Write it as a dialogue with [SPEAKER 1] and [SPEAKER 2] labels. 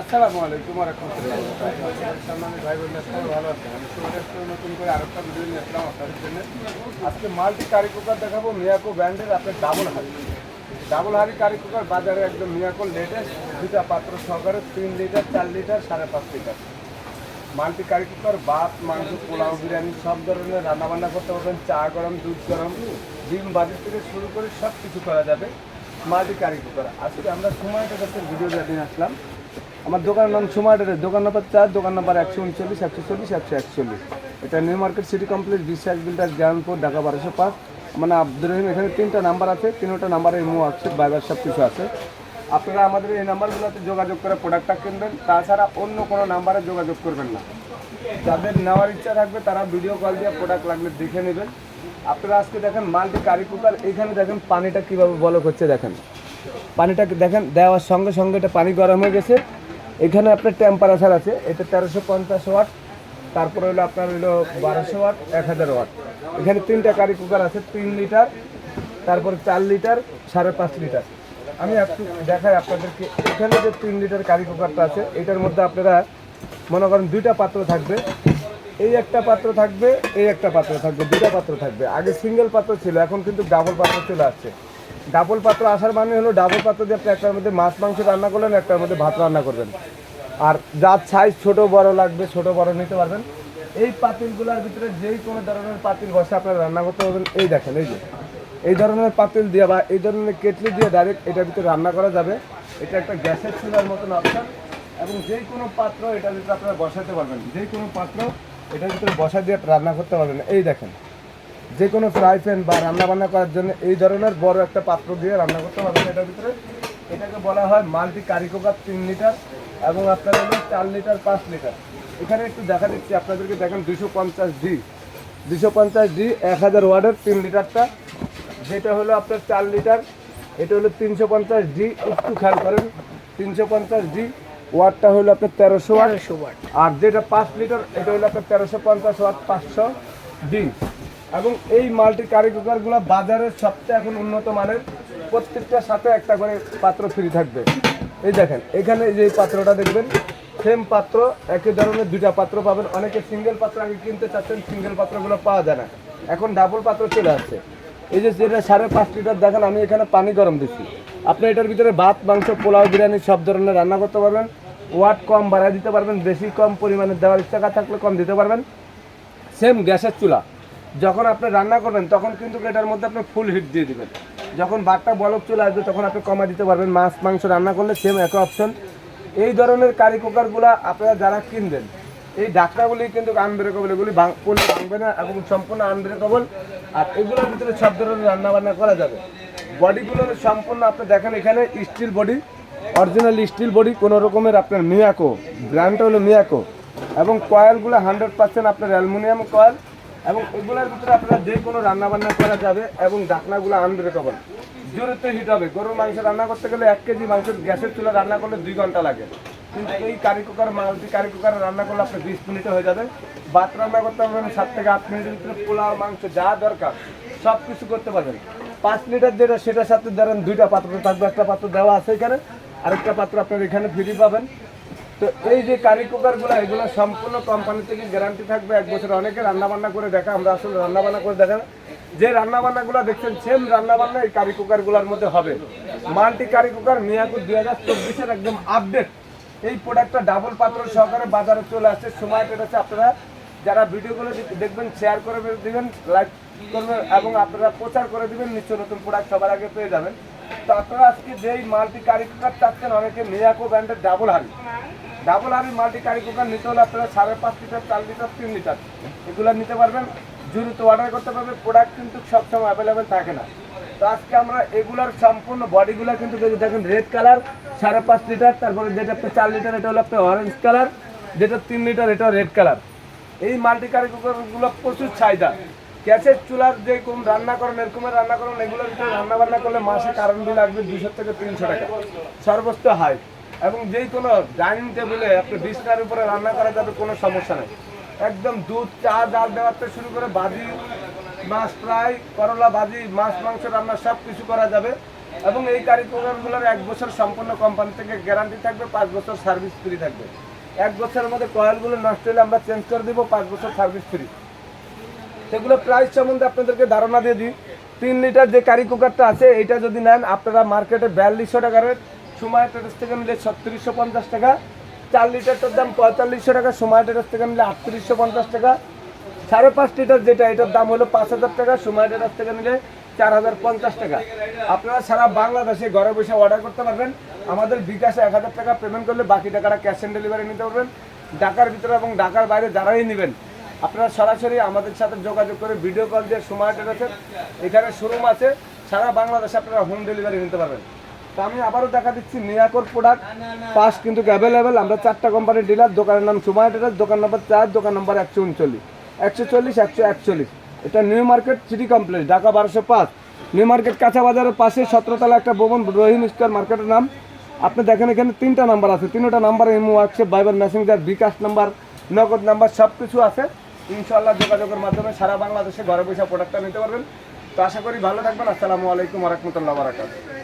[SPEAKER 1] আসসালামু আলাইকুম রহমতুল্লাহ সম্মানিত ভাই ভালো আছেন? নতুন করে আরেকটা ভিডিও নিয়ে আসলাম আপনাদের জন্য। আজকে মাল্টি কারি কুকার দেখাবো মিয়াকো ব্র্যান্ডের আপনার ডাবল হাড়ি। ডাবল হাড়ি কারি কুকার বাজারে একদম মিয়াকো লেটেস্ট দুটা পাত্র সহকারে তিন লিটার চার লিটার সাড়ে পাঁচ লিটার মাল্টি কারি কুকার ভাত, মাংস, পোলাও, বিরিয়ানি, সব ধরনের রান্নাবান্না করতে পারবেন। চা গরম, দুধ গরম, ডিম, বাজি থেকে শুরু করে সব কিছু করা যাবে মাল্টি কারি কুকার আজকে আমরা সময়টা কাছে ভিডিও নিয়ে আসলাম। আমার দোকানের নাম সুমার্টের দোকান নাম্বার চার, দোকান নাম্বার একশো উনচল্লিশ, একশো চল্লিশ, একশো একচল্লিশ। এটা new market city complex Biswas builder Gyanpur Dhaka বারোশো পাঁচ। মানে আব্দুর রহিম, এখানে তিনটা নাম্বার আছে, তিনটা নাম্বারে ইমো আছে বাইবার সব কিছু আছে। আপনারা আমাদের এই নাম্বারগুলোতে যোগাযোগ করে প্রোডাক্টটা কিনবেন, তাছাড়া অন্য কোনো নাম্বারে যোগাযোগ করবেন না। যাদের নেওয়ার ইচ্ছা থাকবে, তারা ভিডিও কল দিয়ে প্রোডাক্ট লাগলে দেখে নেবেন। আপনারা আজকে দেখেন মাল্টি কারি কুকার এখানে দেখেন পানিটা কীভাবে বলক হচ্ছে, দেখেন। পানিটা দেখেন, দেওয়ার সঙ্গে সঙ্গে এটা পানি গরম হয়ে গেছে। এখানে আপনার টেম্পারেচার আছে, এটা তেরোশো পঞ্চাশ ওয়াট তারপরে হলো আপনার হলো বারোশো ওয়াট এক হাজার ওয়াট এখানে তিনটা কারি কুকার আছে, তিন লিটার তারপর চার লিটার সাড়ে পাঁচ লিটার আমি একটু দেখাই আপনাদেরকে, এখানে যে তিন লিটার কারি কুকারটা আছে, এটার মধ্যে আপনারা মনে করেন দুইটা পাত্র থাকবে। এই একটা পাত্র থাকবে, এই একটা পাত্র থাকবে, দুইটা পাত্র থাকবে। আগে সিঙ্গেল পাত্র ছিল, এখন কিন্তু ডাবল পাত্র চলে আসছে। ডাবল পাত্র আসার মানে হলো ডাবল পাত্র দিয়ে আপনি একটার মধ্যে মাছ, মাংস রান্না করলেন, একটার মধ্যে ভাত রান্না করবেন। আর যার সাইজ ছোট, বড় লাগবে, ছোট, বড় নিতে পারবেন। এই পাতিলগুলোর ভিতরে যেই কোনো ধরনের পাতিল বসে আপনারা রান্না করতে পারবেন, এই দেখেন, এই যে। এই ধরনের পাতিল দিয়ে বা এই ধরনের কেটলি দিয়ে ডাইরেক্ট এটার ভিতরে রান্না করা যাবে। এটা একটা গ্যাসের চুলার মতন অপশন এবং যে কোনো পাত্র এটার ভিতরে আপনারা বসাতে পারবেন। যে কোনো পাত্র এটার ভিতরে বসা দিয়ে রান্না করতে পারবেন। এই দেখেন যে কোনো ফ্রাই প্যান বা রান্না বান্না করার জন্য এই ধরনের বড় একটা পাত্র দিয়ে রান্না করতে পারবেন এটার ভিতরে এটাকে বলা হয় মাল্টি কারি কুকার তিন লিটার এবং আপনার হলো চার লিটার পাঁচ লিটার। এখানে একটু দেখা দিচ্ছি আপনাদেরকে দেখেন দুশো পঞ্চাশ ডি দুশো পঞ্চাশ ডি এক হাজার ওয়ার্ডের তিন লিটারটা। যেটা হলো আপনার চার লিটার এটা হলো তিনশো পঞ্চাশ ডি একটু খেয়াল করেন তিনশো পঞ্চাশ ডি ওয়াটটা হলো আপনার তেরোশো ওয়াট। আর যেটা পাঁচ লিটার এটা হলো আপনার তেরোশো পঞ্চাশ ওয়াট পাঁচশো ডি এবং এই মাল্টি কারি কুকারগুলো বাজারের সবচেয়ে এখন উন্নত মানের প্রত্যেকটার সাথে একটা করে পাত্র ফ্রি থাকবে। এই দেখেন, এখানে যে পাত্রটা দেখবেন সেম পাত্র, একই ধরনের দুইটা পাত্র পাবেন। অনেকে সিঙ্গেল পাত্র আগে কিনতে চাচ্ছেন সিঙ্গেল পাত্রগুলো পাওয়া যায় না। এখন ডাবল পাত্র চলে আসছে। এই যে যেটা সাড়ে পাঁচ লিটার দেখেন আমি এখানে পানি গরম দিচ্ছি। আপনি এটার ভিতরে ভাত, মাংস, পোলাও, বিরিয়ানি সব ধরনের রান্না করতে পারবেন। ওয়াট কম বাড়ায় দিতে পারবেন, বেশি কম পরিমাণে দেওয়ার ইচ্ছা থাকলে কম দিতে পারবেন। সেম গ্যাসের চুলা। যখন আপনি রান্না করবেন, তখন কিন্তু এটার মধ্যে আপনি ফুল হিট দিয়ে দেবেন। যখন ভাতটা বলক চলে আসবে, তখন আপনি কমা দিতে পারবেন। মাছ, মাংস রান্না করলে সেম একই অপশন এই ধরনের কারি কুকারগুলো আপনারা যারা কিনবেন, এই ঢাকনাগুলি কিন্তু আনব্রেকেবল এগুলি পড়লে ভাঙবে না এবং সম্পূর্ণ আনব্রেকেবল আর এগুলোর ভিতরে সব ধরনের রান্না বান্না করা যাবে। বডিগুলো সম্পূর্ণ আপনি দেখেন এখানে steel body original steel body কোনো রকমের আপনার মিয়াকো ব্র্যান্ডটা হলো মিয়াকো। এবং কয়েলগুলো হান্ড্রেড পার্সেন্ট আপনার অ্যালুমিনিয়াম কয়েল এবং এগুলোর ভিতরে আপনারা যে কোনো রান্না বান্না করা যাবে এবং ঢাকনাগুলো আনব্রেকেবল জোরেতে হিট হবে। গরুর মাংস রান্না করতে গেলে এক কেজি মাংস গ্যাসের চুলা রান্না করলে দুই ঘণ্টা লাগে। কিন্তু এই কারি কুকার মাল্টি কারি কুকারে রান্না করলে আপনার বিশ মিনিটে হয়ে যাবে। ভাত রান্না করতে পারবেন সাত থেকে আট মিনিটের ভিতরে পোলাও, মাংস যা দরকার সব কিছু করতে পারবেন। পাঁচ লিটার যেটা, সেটার সাথে ধরেন দুইটা পাত্র থাকবে, একটা পাত্র দেওয়া আছে এখানে। আরেকটা পাত্র আপনার এখানে ফ্রি পাবেন। তো এই যে কারি কুকারগুলো এগুলো সম্পূর্ণ কোম্পানি থেকে গ্যারান্টি থাকবে। এক বছর অনেকে রান্না বান্না করে দেখা আমরা আসলে রান্না বান্না করে দেখা যে রান্না বান্নাগুলো দেখছেন সেম রান্না বান্না এই কারি কুকারগুলোর মধ্যে হবে। মাল্টি কারি কুকার মিয়াকুর দুই হাজার চব্বিশের একদম আপডেট এই প্রোডাক্টটা ডাবল পাত্র সহকারে বাজারে চলে আসছে। সময় হচ্ছে আপনারা যারা ভিডিওগুলো দেখবেন শেয়ার করে দেবেন লাইক করবেন এবং আপনারা প্রচার করে দিবেন। নিত্য নতুন প্রোডাক্ট সবার আগে পেয়ে যাবেন। তো আপনারা আজকে যেই মাল্টি কারি কুকার চাচ্ছেন অনেকে মিয়াকো ব্র্যান্ডের ডাবল হাড়ি। ডাবল হাড়ি মাল্টি কারি কুকার নিতে হলে আপনারা সাড়ে পাঁচ লিটার, চার লিটার, তিন লিটার এগুলো নিতে পারবেন। জুড়িতে অর্ডার করতে পারবেন প্রোডাক্ট কিন্তু সবসময় অ্যাভেলেবেল থাকে না। তো আজকে আমরা এগুলার সম্পূর্ণ বডিগুলো কিন্তু দেখেন রেড কালার সাড়ে পাঁচ লিটার, তারপরে যেটা আপনার চার লিটার, এটা হলো আপনার অরেঞ্জ কালার যেটা তিন লিটার, এটা রেড কালার এই মাল্টি কারি কুকারগুলো প্রচুর চাহিদা। গ্যাসের চুলার যে কোন রান্না করেন, এরকমের রান্না করেন, এগুলোর ভিতরে রান্না বান্না করলে মাসে কারেন্ট আসবে দুশো থেকে তিনশো টাকা। সর্বোচ্চ হাই। এবং যেই কোনো ডাইনিং টেবিলে আপনি বিছনার উপরে রান্না করা যাবে কোনো সমস্যা নেই। একদম দুধ, চা, ডাল দেওয়ার থেকে শুরু করে ভাজি মাছ ফ্রাই, করলা ভাজি, মাছ, মাংস রান্না সব কিছু করা যাবে। এবং এই কারিকুকারগুলোর এক বছর সম্পূর্ণ কোম্পানি থেকে গ্যারান্টি থাকবে, পাঁচ বছর সার্ভিস ফ্রি থাকবে। এক বছরের মধ্যে কয়েলগুলো নষ্ট হলে আমরা চেঞ্জ করে দিব, পাঁচ বছর সার্ভিস ফ্রি সেগুলো প্রাইস সম্বন্ধে আপনাদেরকে ধারণা দিয়ে দিই। তিন লিটার যে কারি কুকারটা আছে এটা যদি নেন, আপনারা মার্কেটে বিয়াল্লিশশো টাকার সময় টেটাস থেকে নিলে ছত্রিশশো পঞ্চাশ টাকা। চার লিটারটার দাম পঁয়তাল্লিশশো টাকা, সময় টেটাস থেকে নিলে আটত্রিশশো পঞ্চাশ টাকা। সাড়ে পাঁচ লিটার যেটা, এটার দাম হলো পাঁচ হাজার টাকা, সময় টেটাস থেকে নিলে চার হাজার পঞ্চাশ টাকা। আপনারা সারা বাংলাদেশে ঘরে বসে অর্ডার করতে পারবেন। আমাদের বিকাশে এক হাজার টাকা পেমেন্ট করলে বাকি টাকাটা ক্যাশ অন ডেলিভারি নিতে পারবেন। ঢাকার ভিতরে এবং ঢাকার বাইরে যারাই নেবেন আপনারা সরাসরি আমাদের সাথে যোগাযোগ করে ভিডিও কল দিয়ে সময় টেটাসের এখানে শোরুম আছে, সারা বাংলাদেশে আপনারা হোম ডেলিভারি নিতে পারবেন। তো আমি আবারও দেখা দিচ্ছি মিয়াকোর প্রোডাক্ট পাস কিন্তু অ্যাভেলেবেল আমরা চারটা কোম্পানির ডিলার দোকানের নাম সময় টেটাস দোকান নম্বর চার, দোকান নম্বর একশো উনচল্লিশ। একশো চল্লিশ, একশো একচল্লিশ। এটা new market city complex Dhaka বারোশো পাঁচ। নিউ মার্কেট কাঁচা বাজারের পাশে সতেরোতলা একটা ভবন, রহিম স্কোয়ার মার্কেটের নাম। আপনি দেখেন এখানে তিনটা নাম্বার আছে। তিনটা number imo WhatsApp Viber Messenger bKash number Nagad number সব কিছু আছে। ইনশাল্লাহ যোগাযোগের মাধ্যমে সারা বাংলাদেশে ঘরে বসে প্রোডাক্টটা নিতে পারবেন। তো আশা করি ভালো থাকবেন। আসসালামু আলাইকুম রহমতুল্লাহ বারাকাতুহ।